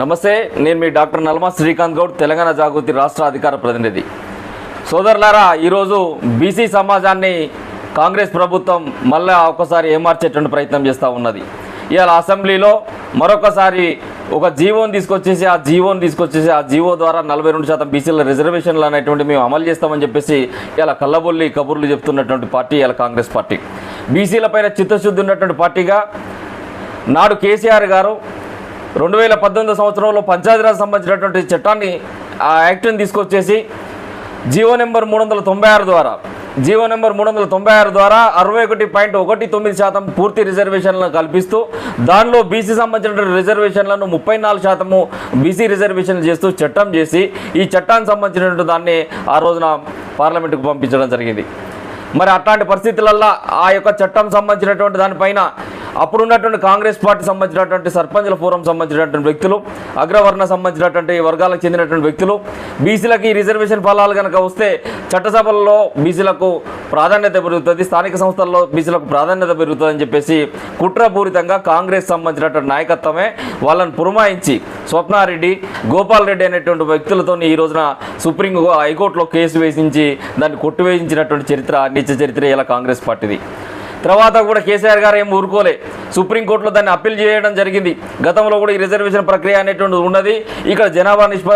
నమస్తే నేను మీ డాక్టర్ నల్మా శ్రీకాంత్ గౌడ్ తెలంగాణ జాగృతి రాష్ట్ర అధికార ప్రతినిధి. సోదరులారా ఈరోజు బీసీ సమాజాన్ని కాంగ్రెస్ ప్రభుత్వం మళ్ళీ ఒకసారి ఏమార్చేటువంటి ప్రయత్నం చేస్తూ ఉన్నది. ఇవాళ అసెంబ్లీలో మరొకసారి ఒక జీవోని తీసుకొచ్చేసి ఆ జీవోని తీసుకొచ్చేసి ఆ జీవో ద్వారా నలభై రెండు శాతం బీసీల రిజర్వేషన్లు అనేటువంటి మేము అమలు చేస్తామని చెప్పేసి ఇలా కళ్ళబొల్లి కబుర్లు చెప్తున్నటువంటి పార్టీ ఇలా కాంగ్రెస్ పార్టీ. బీసీల పైన చిత్తశుద్ధి ఉన్నటువంటి పార్టీగా నాడు కేసీఆర్ గారు రెండు వేల పద్దెనిమిది సంవత్సరంలో పంచాయతీరాజ్ సంబంధించినటువంటి చట్టాన్ని ఆ యాక్ట్ని తీసుకొచ్చేసి జీవో నెంబర్ మూడు వందల తొంభై ఆరు ద్వారా జీవో నెంబర్ మూడు వందల తొంభై ఆరు ద్వారా అరవై ఒకటి పాయింట్ ఒకటి తొమ్మిది శాతం పూర్తి రిజర్వేషన్లను కల్పిస్తూ దానిలో బీసీ సంబంధించిన రిజర్వేషన్లను ముప్పై నాలుగు శాతము బీసీ రిజర్వేషన్లు చేస్తూ చట్టం చేసి ఈ చట్టానికి సంబంధించినటువంటి దాన్ని ఆ రోజున పార్లమెంటుకు పంపించడం జరిగింది. మరి అట్లాంటి పరిస్థితులల్లో ఆ యొక్క చట్టం సంబంధించినటువంటి దానిపైన అప్పుడున్నటువంటి కాంగ్రెస్ పార్టీ సంబంధించినటువంటి సర్పంచుల ఫోరం సంబంధించినటువంటి వ్యక్తులు అగ్రవర్ణ సంబంధించినటువంటి వర్గాలకు చెందినటువంటి వ్యక్తులు బీసీలకి రిజర్వేషన్ ఫలాలు కనుక వస్తే చట్టసభల్లో బీసీలకు ప్రాధాన్యత పెరుగుతుంది స్థానిక సంస్థల్లో బీసీలకు ప్రాధాన్యత పెరుగుతుందని చెప్పేసి కుట్రపూరితంగా కాంగ్రెస్ సంబంధించినటువంటి నాయకత్వమే వాళ్ళని పురమాయించి స్వప్నారెడ్డి గోపాల్ రెడ్డి అనేటువంటి వ్యక్తులతో ఈ రోజున సుప్రీం హైకోర్టులో కేసు వేసించి దాన్ని కొట్టివేయించినటువంటి చరిత్ర నిత్య చరిత్ర ఇలా కాంగ్రెస్ పార్టీది? తర్వాత కూడా కేసీఆర్ గారు ఏం ఊరుకోలే. సుప్రీంకోర్టులో దాన్ని అప్పీల్ చేయడం జరిగింది. గతంలో కూడా ఈ రిజర్వేషన్ ప్రక్రియ అనేటువంటిది ఉన్నది. ఇక్కడ జనాభా నిష్ప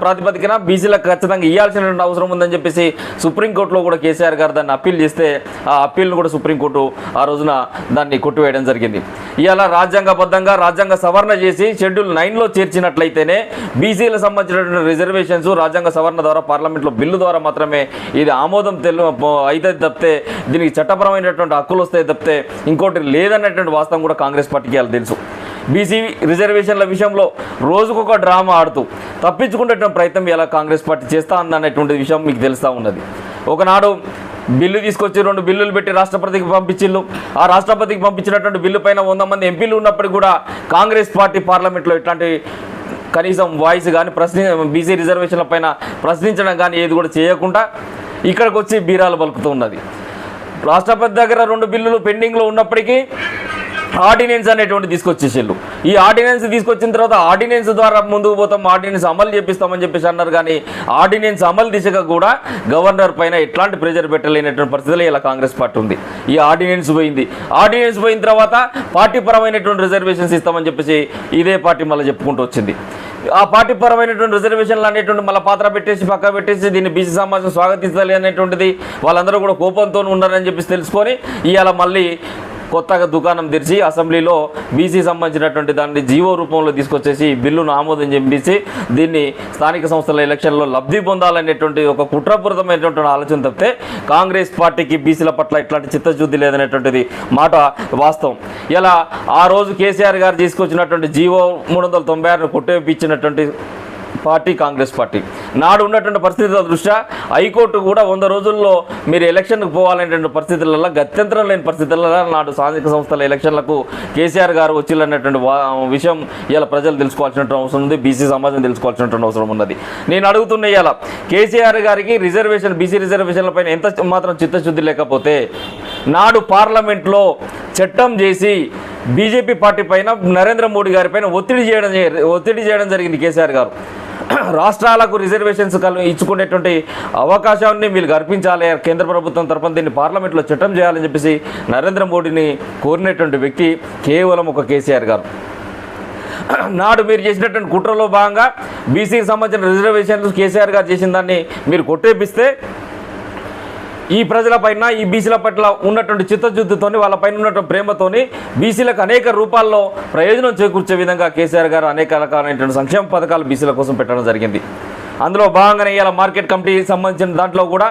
ప్రాతిపదికన బీసీలకు ఖచ్చితంగా ఇవ్వాల్సినటువంటి అవసరం ఉందని చెప్పేసి సుప్రీంకోర్టులో కూడా కేసీఆర్ గారు దాన్ని అప్పీల్ చేస్తే ఆ అప్పీల్ను కూడా సుప్రీంకోర్టు ఆ రోజున దాన్ని కొట్టివేయడం జరిగింది. ఇలా రాజ్యాంగబద్ధంగా రాజ్యాంగ సవరణ చేసి షెడ్యూల్ నైన్లో చేర్చినట్లయితేనే బీసీలకు సంబంధించినటువంటి రిజర్వేషన్స్ రాజ్యాంగ సవరణ ద్వారా పార్లమెంట్లో బిల్లు ద్వారా మాత్రమే ఇది ఆమోదం తెలు అయితే తప్పితే దీనికి చట్టపరమైనటువంటి హక్కులు వస్తాయి తప్పితే ఇంకోటి లేదన్నటువంటి వాస్తవం కూడా కాంగ్రెస్ పార్టీకి వాళ్ళు తెలుసు. బీసీ రిజర్వేషన్ల విషయంలో రోజుకొక డ్రామా ఆడుతూ తప్పించుకునేటువంటి ప్రయత్నం ఇలా కాంగ్రెస్ పార్టీ చేస్తా ఉందనేటువంటి విషయం మీకు తెలుస్తూ ఉన్నది. ఒకనాడు బిల్లు తీసుకొచ్చి రెండు బిల్లులు పెట్టి రాష్ట్రపతికి పంపించిల్లు ఆ రాష్ట్రపతికి పంపించినటువంటి బిల్లు పైన వంద మంది ఎంపీలు ఉన్నప్పటికీ కూడా కాంగ్రెస్ పార్టీ పార్లమెంట్లో ఇట్లాంటి కనీసం వాయిస్ కానీ ప్రశ్ని బీసీ రిజర్వేషన్ల పైన ప్రశ్నించడం కానీ ఏది కూడా చేయకుండా ఇక్కడికి వచ్చి బీరాలు పలుకుతూ ఉన్నది. రాష్ట్రపతి దగ్గర రెండు బిల్లులు పెండింగ్లో ఉన్నప్పటికీ ఆర్డినెన్స్ అనేటువంటి తీసుకొచ్చేసారు ఈ ఆర్డినెన్స్ తీసుకొచ్చిన తర్వాత ఆర్డినెన్స్ ద్వారా ముందుకు పోతాం ఆర్డినెన్స్ అమలు చేపిస్తామని చెప్పేసి అన్నారు కానీ ఆర్డినెన్స్ అమలు దిశగా కూడా గవర్నర్ పైన ఎట్లాంటి ప్రెజర్ పెట్టలేనటువంటి పరిస్థితులు ఇలా కాంగ్రెస్ పార్టీ ఉంది. ఈ ఆర్డినెన్స్ పోయింది. ఆర్డినెన్స్ పోయిన తర్వాత పార్టీ పరమైనటువంటి రిజర్వేషన్స్ ఇస్తామని చెప్పేసి ఇదే పార్టీ మళ్ళీ చెప్పుకుంటూ వచ్చింది. ఆ పార్టీ పరమైనటువంటి రిజర్వేషన్లు అనేటువంటి మళ్ళీ పాత్ర పెట్టేసి పక్క పెట్టేసి దీన్ని బీసీ సమాజం స్వాగతించాలి అనేటువంటిది వాళ్ళందరూ కూడా కోపంతో ఉన్నారని చెప్పేసి తెలుసుకొని ఇవాళ మళ్ళీ కొత్తగా దుకాణం తెరిచి అసెంబ్లీలో బీసీ సంబంధించినటువంటి దాన్ని జీవో రూపంలో తీసుకొచ్చేసి బిల్లును ఆమోదం చెప్పేసి దీన్ని స్థానిక సంస్థల ఎలక్షన్లో లబ్ధి పొందాలనేటువంటి ఒక కుట్రపూరితమైనటువంటి ఆలోచన తప్పితే కాంగ్రెస్ పార్టీకి బీసీల పట్ల ఇట్లాంటి చిత్తశుద్ధి లేదనేటువంటిది మాట వాస్తవం. ఇలా ఆ రోజు కేసీఆర్ గారు తీసుకొచ్చినటువంటి జీవో మూడు వందల తొంభై ఆరును కొట్టేపించినటువంటి పార్టీ కాంగ్రెస్ పార్టీ. నాడు ఉన్నటువంటి పరిస్థితుల దృష్ట్యా హైకోర్టు కూడా వంద రోజుల్లో మీరు ఎలక్షన్కు పోవాలనేటువంటి పరిస్థితులలో గత్యంతరం లేని పరిస్థితులలో నాడు స్థానిక సంస్థల ఎలక్షన్లకు కేసీఆర్ గారు వచ్చిల్లన్నటువంటి విషయం ఇలా ప్రజలు తెలుసుకోవాల్సినటువంటి అవసరం ఉంది బీసీ సమాజం తెలుసుకోవాల్సినటువంటి అవసరం ఉన్నది. నేను అడుగుతున్న ఇవాళ కేసీఆర్ గారికి రిజర్వేషన్ బీసీ రిజర్వేషన్ల పైన ఎంత మాత్రం చిత్తశుద్ధి లేకపోతే నాడు పార్లమెంట్లో చట్టం చేసి బీజేపీ పార్టీ పైన నరేంద్ర మోడీ గారి పైన ఒత్తిడి చేయడం ఒత్తిడి చేయడం జరిగింది కేసీఆర్ గారు. రాష్ట్రాలకు రిజర్వేషన్స్ కల్ ఇచ్చుకునేటువంటి అవకాశాన్ని మీరు కల్పించాలి. కేంద్ర ప్రభుత్వం తరఫున దీన్ని పార్లమెంట్లో చట్టం చేయాలని చెప్పేసి నరేంద్ర మోడీని కోరినటువంటి వ్యక్తి కేవలం ఒక కేసీఆర్ గారు. నాడు మీరు చేసినటువంటి కుట్రలో భాగంగా బీసీకి సంబంధించిన రిజర్వేషన్లు కేసీఆర్ గారు చేసిన దాన్ని మీరు కొట్టేపిస్తే ఈ ప్రజల పైన ఈ బీసీల పట్ల ఉన్నటువంటి చిత్తశుద్ధితోని వాళ్ళ పైన ఉన్నటువంటి ప్రేమతోని బీసీలకు అనేక రూపాల్లో ప్రయోజనం చేకూర్చే విధంగా కేసీఆర్ గారు అనేక రకాలైనటువంటి సంక్షేమ పథకాలు బీసీల కోసం పెట్టడం జరిగింది. అందులో భాగంగానే ఇవాళ మార్కెట్ కమిటీకి సంబంధించిన దాంట్లో కూడా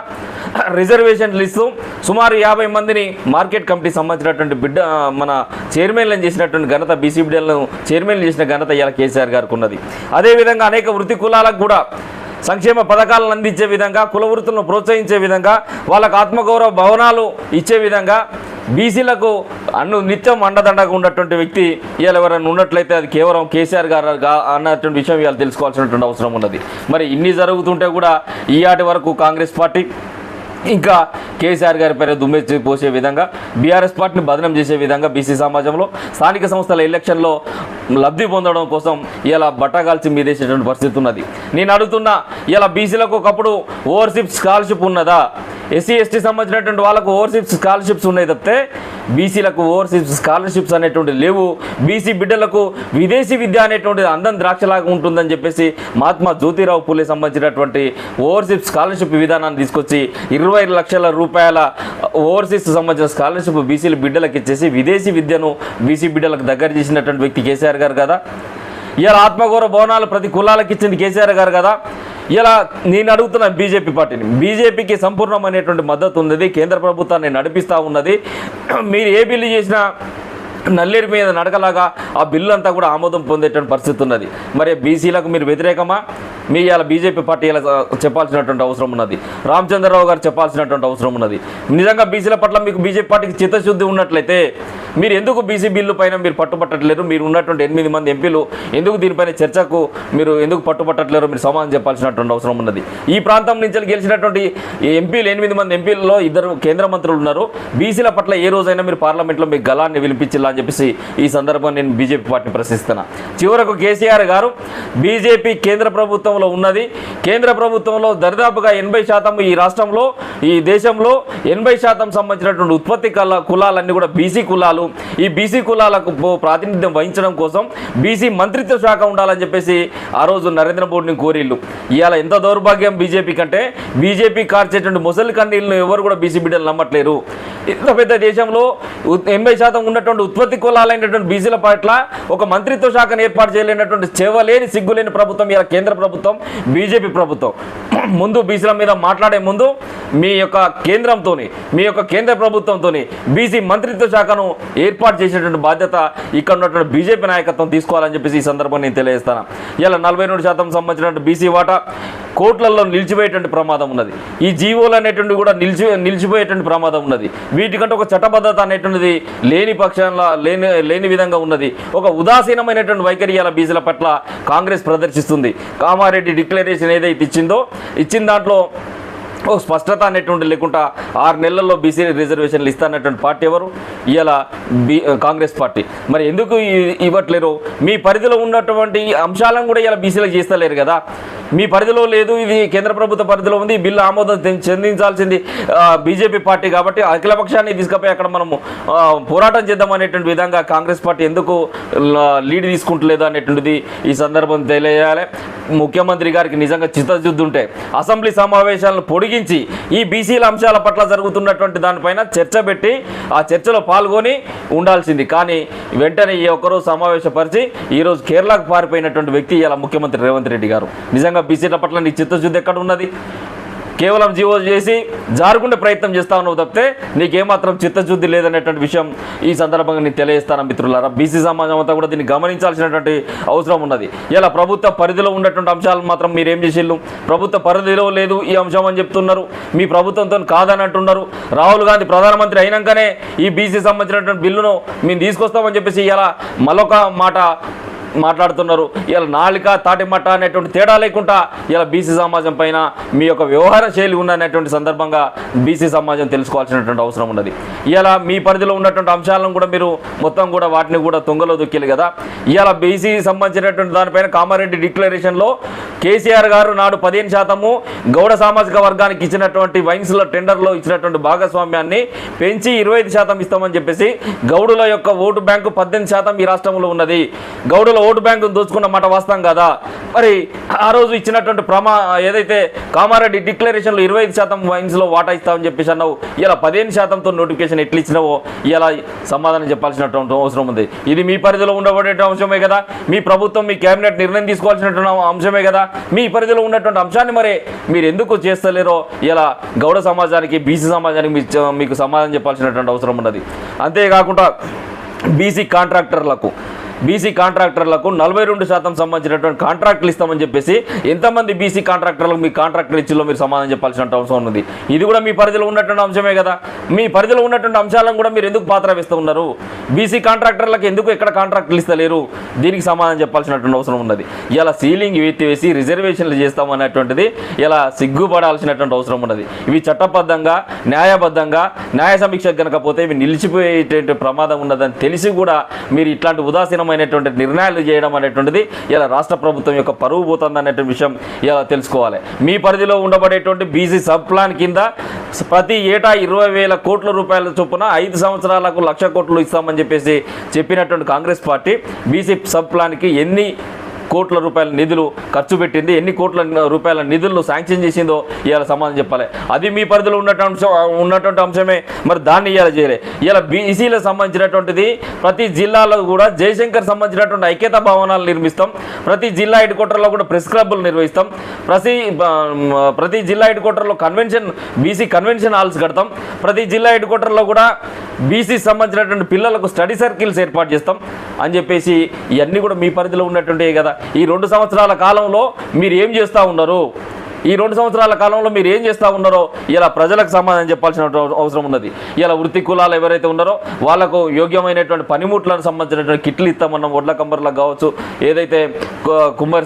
రిజర్వేషన్లు ఇస్తూ సుమారు యాభై మందిని మార్కెట్ కమిటీకి సంబంధించినటువంటి బిడ్డ మన చైర్మన్లను చేసినటువంటి ఘనత బీసీ బిడ్డలను చైర్మన్లు చేసిన ఘనత ఇవాళ కేసీఆర్ గారికి ఉన్నది అదేవిధంగా అనేక వృత్తి కులాలకు కూడా సంక్షేమ పథకాలను అందించే విధంగా కుల వృత్తులను ప్రోత్సహించే విధంగా వాళ్ళకు ఆత్మగౌరవ భవనాలు ఇచ్చే విధంగా బీసీలకు అన్ను నిత్యం అండదండగా ఉన్నటువంటి వ్యక్తి ఇవాళ ఎవరైనా ఉన్నట్లయితే అది కేవలం కేసీఆర్ గారు అన్నటువంటి విషయం ఇవాళ తెలుసుకోవాల్సినటువంటి అవసరం ఉన్నది. మరి ఇన్ని జరుగుతుంటే కూడా ఈ ఆటి వరకు కాంగ్రెస్ పార్టీ ఇంకా కేసీఆర్ గారి పేరు దుమ్మెచ్చి పోసే విధంగా బీఆర్ఎస్ పార్టీని బదనం చేసే విధంగా బీసీ సమాజంలో స్థానిక సంస్థల ఎలక్షన్లో లబ్ధి పొందడం కోసం ఇలా బట్టగాల్చి మీదేసేటువంటి పరిస్థితి ఉన్నది. నేను అడుగుతున్నా ఇలా బీసీలకు ఒకప్పుడు ఓవర్షిప్ స్కాలర్షిప్ ఉన్నదా? ఎస్సీ ఎస్టీ సంబంధించినటువంటి వాళ్ళకు ఓవర్షిప్ స్కాలర్షిప్స్ ఉన్నాయి తప్పితే బీసీలకు ఓవర్షిప్ స్కాలర్షిప్స్ అనేటువంటి లేవు. బీసీ బిడ్డలకు విదేశీ విద్య అనేటువంటిది అందం ద్రాక్షలాగా ఉంటుందని చెప్పేసి మహాత్మా జ్యోతిరావు పూలే సంబంధించినటువంటి ఓవర్షిప్ స్కాలర్షిప్ విధానాన్ని తీసుకొచ్చి ఇరవై లక్షల రూపాయల ఓవర్సీస్ సంబంధించిన స్కాలర్షిప్ బీసీల బిడ్డలకు ఇచ్చేసి విదేశీ విద్యను బీసీ బిడ్డలకు దగ్గర చేసినటువంటి వ్యక్తి కేసీఆర్ గారు కదా. ఇవాళ ఆత్మగౌరవ భవనాలు ప్రతి కులాలకు ఇచ్చింది కేసీఆర్ గారు కదా. ఇలా నేను అడుగుతున్న బీజేపీ పార్టీని బీజేపీకి సంపూర్ణమైనటువంటి మద్దతు ఉన్నది కేంద్ర ప్రభుత్వాన్ని నడిపిస్తూ ఉన్నది. మీరు ఏ బిల్లు చేసినా నల్లేరు మీద నడకలాగా ఆ బిల్లు అంతా కూడా ఆమోదం పొందేటువంటి పరిస్థితి ఉన్నది. మరి బీసీలకు మీరు వ్యతిరేకమా? మీ ఇలా బీజేపీ పార్టీ ఇలా చెప్పాల్సినటువంటి అవసరం ఉన్నది. రామచంద్రరావు గారు చెప్పాల్సినటువంటి అవసరం ఉన్నది. నిజంగా బీసీల పట్ల మీకు బీజేపీ పార్టీకి చిత్తశుద్ధి ఉన్నట్లయితే మీరు ఎందుకు బీసీ బిల్లు పైన మీరు పట్టుబట్టట్లేరు? మీరు ఉన్నటువంటి ఎనిమిది మంది ఎంపీలు ఎందుకు దీనిపైన చర్చకు మీరు ఎందుకు పట్టుబట్టట్లేరు? మీరు సమాధానం చెప్పాల్సినటువంటి అవసరం ఉన్నది. ఈ ప్రాంతం నుంచి గెలిచినటువంటి ఈ ఎంపీలు ఎనిమిది మంది ఎంపీలలో ఇద్దరు కేంద్ర మంత్రులు ఉన్నారు. బీసీల పట్ల ఏ రోజైనా మీరు పార్లమెంట్లో మీ గలాన్ని వినిపించాలా అని చెప్పేసి ఈ సందర్భంగా నేను బీజేపీ పార్టీని ప్రశ్నిస్తున్నా. చివరకు కేసీఆర్ గారు బీజేపీ కేంద్ర ప్రభుత్వంలో ఉన్నది. కేంద్ర ప్రభుత్వంలో దరిదాపుగా ఎనభై శాతం ఈ రాష్ట్రంలో ఈ దేశంలో ఎనభై శాతం సంబంధించినటువంటి ఉత్పత్తి కళ కులాలన్నీ కూడా బీసీ కులాలు ఈ బీసీ కులాలకు ప్రాతినిధ్యం వహించడం కోసం బీసీ మంత్రిత్వ శాఖ ఉండాలని చెప్పేసి ఆ రోజు నరేంద్ర మోడీని కోరిళ్ళు. ఇవాళ ఎంత దౌర్భాగ్యం బీజేపీ కంటే బీజేపీ కార్చేటువంటి ముసలి కన్నీళ్ళను ఎవరు కూడా బీసీ బిడ్డలు నమ్మట్లేరు. ఇంత పెద్ద దేశంలో ఎనభై శాతం ఉన్నటువంటి ఉత్పత్తి కులాలైనటువంటి బీసీల పట్ల ఒక మంత్రిత్వ శాఖను ఏర్పాటు చేయలేనటువంటి చేవలేని సిగ్గులేని ప్రభుత్వం ఇలా కేంద్ర ప్రభుత్వం బీజేపీ ప్రభుత్వం. ముందు బీసీల మీద మాట్లాడే ముందు మీ యొక్క కేంద్రంతో మీ యొక్క కేంద్ర ప్రభుత్వంతో బీసీ మంత్రిత్వ శాఖను ఏర్పాటు చేసేటువంటి బాధ్యత ఇక్కడ ఉన్నటువంటి బీజేపీ నాయకత్వం తీసుకోవాలని చెప్పేసి ఈ సందర్భంగా నేను తెలియజేస్తాను. ఇలా నలభై రెండు శాతం సంబంధించినటువంటి బీసీ వాటా కోట్లలో నిలిచిపోయేటువంటి ప్రమాదం ఉన్నది. ఈ జీవోలు అనేటువంటి కూడా నిలిచి నిలిచిపోయేటువంటి ప్రమాదం ఉన్నది. వీటికంటే ఒక చట్టబద్ధత అనేటువంటిది లేని పక్షంలో లేని లేని విధంగా ఉన్నది. ఒక ఉదాసీనమైనటువంటి వైఖరి ఇలా బీసీల పట్ల కాంగ్రెస్ ప్రదర్శిస్తుంది. కామారెడ్డి డిక్లరేషన్ ఏదైతే ఇచ్చిందో ఇచ్చిన దాంట్లో ఓ స్పష్టత అనేటువంటి లేకుండా ఆరు నెలల్లో బీసీ రిజర్వేషన్లు ఇస్తానటువంటి పార్టీ ఎవరు? ఇలా బీ కాంగ్రెస్ పార్టీ. మరి ఎందుకు ఇవ్వట్లేరు? మీ పరిధిలో ఉన్నటువంటి అంశాలను కూడా ఇలా బీసీలకు చేస్తలేరు కదా. మీ పరిధిలో లేదు ఇది కేంద్ర ప్రభుత్వ పరిధిలో ఉంది ఈ బిల్లు ఆమోదం చెందించాల్సింది బీజేపీ పార్టీ కాబట్టి అఖిలపక్షాన్ని తీసుకుపోయి అక్కడ మనము పోరాటం చేద్దాం అనేటువంటి విధంగా కాంగ్రెస్ పార్టీ ఎందుకు లీడ్ తీసుకుంటలేదు అనేటువంటిది ఈ సందర్భం తెలియజేయాలి ముఖ్యమంత్రి గారికి నిజంగా చిత్తశుద్ధి ఉంటే అసెంబ్లీ సమావేశాలను పొడిగించి ఈ బీసీల అంశాల పట్ల జరుగుతున్నటువంటి దానిపైన చర్చ పెట్టి ఆ చర్చలో పాల్గొని ఉండాల్సింది. కానీ వెంటనే ఈ ఒక్కరోజు సమావేశపరిచి ఈరోజు కేరళకు పారిపోయినటువంటి వ్యక్తి ఇలా ముఖ్యమంత్రి రేవంత్ రెడ్డి గారు. నిజంగా బీసీల పట్ల నీ చిత్తశుద్ధి ఎక్కడ ఉన్నది కేవలం జీవో చేసి జారుకుండే ప్రయత్నం చేస్తా ఉన్నావు తప్పితే నీకేమాత్రం చిత్తశుద్ధి లేదనేటువంటి విషయం ఈ సందర్భంగా నేను తెలియజేస్తాను మిత్రులారా. బీసీ సమాజం అంతా కూడా దీన్ని గమనించాల్సినటువంటి అవసరం ఉన్నది. ఇలా ప్రభుత్వ పరిధిలో ఉన్నటువంటి అంశాలు మాత్రం మీరు ఏం చేసిళ్ళు? ప్రభుత్వ పరిధిలో లేదు ఈ అంశం అని చెప్తున్నారు. మీ ప్రభుత్వంతో కాదని అంటున్నారు. రాహుల్ గాంధీ ప్రధానమంత్రి అయినాకనే ఈ బీసీ సంబంధించినటువంటి బిల్లును మేము తీసుకొస్తామని చెప్పేసి ఇలా మరొక మాట మాట్లాడుతున్నారు. ఇలా నాలిక తాటిమట్ట అనేటువంటి తేడా లేకుండా ఇలా బీసీ సమాజం పైన మీ యొక్క వ్యవహార శైలి ఉందనేటువంటి సందర్భంగా బీసీ సమాజం తెలుసుకోవాల్సినటువంటి అవసరం ఉన్నది. ఇలా మీ పరిధిలో ఉన్నటువంటి అంశాలను కూడా మీరు మొత్తం కూడా వాటిని కూడా తొంగలో దొక్కిలు కదా. ఇలా బీసీ సంబంధించినటువంటి దానిపైన కామారెడ్డి డిక్లరేషన్లో కేసీఆర్ గారు నాడు పదిహేను శాతము గౌడ సామాజిక వర్గానికి ఇచ్చినటువంటి వైన్స్లో టెండర్లో ఇచ్చినటువంటి భాగస్వామ్యాన్ని పెంచి ఇరవై ఐదు శాతం ఇస్తామని చెప్పేసి గౌడుల యొక్క ఓటు బ్యాంకు పద్దెనిమిది శాతం ఈ రాష్ట్రంలో ఉన్నది. గౌడుల ఓటు బ్యాంకు దోచుకున్న మాట వాస్తవం కదా? మరి ఆ రోజు ఇచ్చినటువంటి ప్రమా ఏదైతే కామారెడ్డి డిక్లరేషన్లో ఇరవై ఐదు శాతం వైన్స్లో వాటా ఇస్తామని చెప్పేసి అన్నావు ఇలా పదిహేను శాతంతో నోటిఫికేషన్ ఎట్లు ఇచ్చినావో ఇలా సమాధానం చెప్పాల్సినటువంటి అవసరం ఉంది. ఇది మీ పరిధిలో ఉండబడే అంశమే కదా? మీ ప్రభుత్వం మీ కేబినెట్ నిర్ణయం తీసుకోవాల్సినటువంటి అంశమే కదా? మీ పరిధిలో ఉన్నటువంటి అంశాన్ని మరి మీరు ఎందుకు చేస్తలేరో ఇలా గౌడ సమాజానికి బీసీ సమాజానికి మీకు సమాధానం చెప్పాల్సినటువంటి అవసరం ఉన్నది. అంతేకాకుండా బీసీ కాంట్రాక్టర్లకు బీసీ కాంట్రాక్టర్లకు నలభై రెండు శాతం సంబంధించినటువంటి కాంట్రాక్టులు ఇస్తామని చెప్పేసి ఎంతమంది బీసీ కాంట్రాక్టర్లకు మీ కాంట్రాక్టులు ఇచ్చిలో మీరు సమాధానం చెప్పాల్సిన అవసరం ఉన్నది. ఇది కూడా మీ పరిధిలో ఉన్నటువంటి అంశమే కదా. మీ పరిధిలో ఉన్నటువంటి అంశాలను కూడా మీరు ఎందుకు పాత్ర వేస్తూ ఉన్నారు? బీసీ కాంట్రాక్టర్లకు ఎందుకు ఎక్కడ కాంట్రాక్టులు ఇస్తలేరు? దీనికి సమాధానం చెప్పాల్సినటువంటి అవసరం ఉన్నది. ఇలా సీలింగ్ ఎత్తివేసి రిజర్వేషన్లు చేస్తామనేటువంటిది ఇలా సిగ్గుపడాల్సినటువంటి అవసరం ఉన్నది. ఇవి చట్టబద్ధంగా న్యాయబద్ధంగా న్యాయ సమీక్ష కనుకపోతే ఇవి నిలిచిపోయేటువంటి ప్రమాదం ఉన్నదని తెలిసి కూడా మీరు ఇట్లాంటి ఉదాసీనమైనటువంటి నిర్ణయాలు చేయడం అనేటువంటిది ఇలా రాష్ట్ర ప్రభుత్వం యొక్క పరువు పోతుంది అనేటువంటి విషయం ఇలా తెలుసుకోవాలి. మీ పరిధిలో ఉండబడేటువంటి బీసీ సబ్ ప్లాన్ కింద ప్రతి ఏటా ఇరవై వేల కోట్ల రూపాయల చొప్పున ఐదు సంవత్సరాలకు లక్ష కోట్లు ఇస్తామని చెప్పేసి చెప్పినటువంటి కాంగ్రెస్ పార్టీ బీసీ సబ్ ప్లాన్కి ఎన్ని కోట్ల రూపాయల నిధులు ఖర్చు పెట్టింది. ఎన్ని కోట్ల రూపాయల నిధులను శాంక్షన్ చేసిందో ఇవాళ సమాధానం చెప్పాలి. అది మీ పరిధిలో ఉన్నటువంటి ఉన్నటువంటి అంశమే. మరి దాన్ని ఇవాళ చేయలే. ఇలా బీసీలకు సంబంధించినటువంటిది ప్రతి జిల్లాలో కూడా జయశంకర్ సంబంధించినటువంటి ఐక్యతా భవనాలు నిర్మిస్తాం. ప్రతి జిల్లా హెడ్ క్వార్టర్లో కూడా ప్రెస్ క్లబ్లు నిర్వహిస్తాం. ప్రతి ప్రతి జిల్లా హెడ్ క్వార్టర్లో కన్వెన్షన్ బీసీ కన్వెన్షన్ హాల్స్ కడతాం. ప్రతి జిల్లా హెడ్ క్వార్టర్లో కూడా బీసీ సంబంధించినటువంటి పిల్లలకు స్టడీ సర్కిల్స్ ఏర్పాటు చేస్తాం. అని చెప్పేసి ఇవన్నీ కూడా మీ పరిధిలో ఉన్నటువంటివి కదా. ఈ రెండు సంవత్సరాల కాలంలో మీరు ఏం చేస్తూ ఉన్నారు? ఈ రెండు సంవత్సరాల కాలంలో మీరు ఏం చేస్తూ ఉన్నారో ఇలా ప్రజలకు సమాధానం చెప్పాల్సిన అవసరం ఉన్నది. ఇలా వృత్తి కులాలు ఎవరైతే ఉన్నారో వాళ్ళకు యోగ్యమైనటువంటి పనిముట్లకు సంబంధించినటువంటి కిట్లు ఇస్తామన్నాం వడ్ల కంబర్లకు కావచ్చు ఏదైతే కు-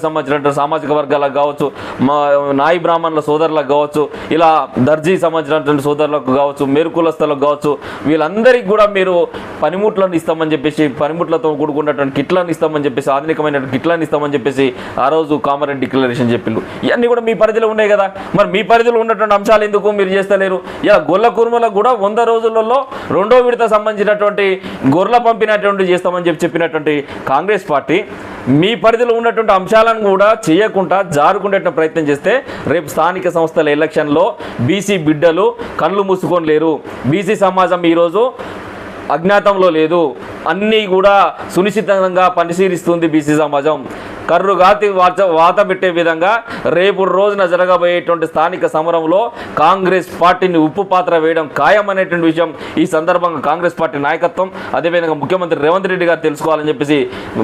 సంబంధించినటువంటి సామాజిక వర్గాలకు కావచ్చు మా నాయి బ్రాహ్మణుల సోదరులకు కావచ్చు ఇలా దర్జీ సంబంధించినటువంటి సోదరులకు కావచ్చు మేరుకులస్తులకు కావచ్చు వీళ్ళందరికీ కూడా మీరు పనిముట్లను ఇస్తామని చెప్పేసి పనిముట్లతో కూడుకున్నటువంటి కిట్లను ఇస్తామని చెప్పేసి ఆధునికమైనటువంటి కిట్లను ఇస్తామని చెప్పేసి ఆ రోజు కామారెడ్డి డిక్లరేషన్ చెప్పిండు ఇవన్నీ కూడా మీ పరిధిలో ఉన్నాయి కదా. మరి మీ పరిధిలో ఉన్నటువంటి అంశాలు ఎందుకు మీరు చేస్తలేరు? ఇలా గొర్రెల కుర్మలకు కూడా వంద రోజులలో రెండో విడత సంబంధించినటువంటి గొర్రెల పంపినటువంటి చేస్తామని చెప్పి చెప్పినటువంటి కాంగ్రెస్ పార్టీ మీ పరిధిలో ఉన్నటువంటి అంశాలను కూడా చేయకుండా జారుకునేట ప్రయత్నం చేస్తే రేపు స్థానిక సంస్థల ఎలక్షన్లో బీసీ బిడ్డలు కళ్ళు మూసుకొని లేరు బీసీ సమాజం ఈరోజు అజ్ఞాతంలో లేదు. అన్నీ కూడా సునిశ్చితంగా పరిశీలిస్తుంది బీసీ సమాజం. కర్రుగాతి వాచ వాత పెట్టే విధంగా రేపు రోజున జరగబోయేటువంటి స్థానిక సమరంలో కాంగ్రెస్ పార్టీని ఉప్పు పాత్ర వేయడం ఖాయం అనేటువంటి విషయం ఈ సందర్భంగా కాంగ్రెస్ పార్టీ నాయకత్వం అదేవిధంగా ముఖ్యమంత్రి రేవంత్ రెడ్డి గారు తెలుసుకోవాలని చెప్పేసి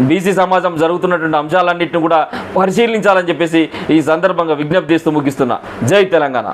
బీసీ సమాజం జరుగుతున్నటువంటి అంశాలన్నింటినీ కూడా పరిశీలించాలని చెప్పేసి ఈ సందర్భంగా విజ్ఞప్తి చేస్తూ ముగిస్తున్నా. జై తెలంగాణ.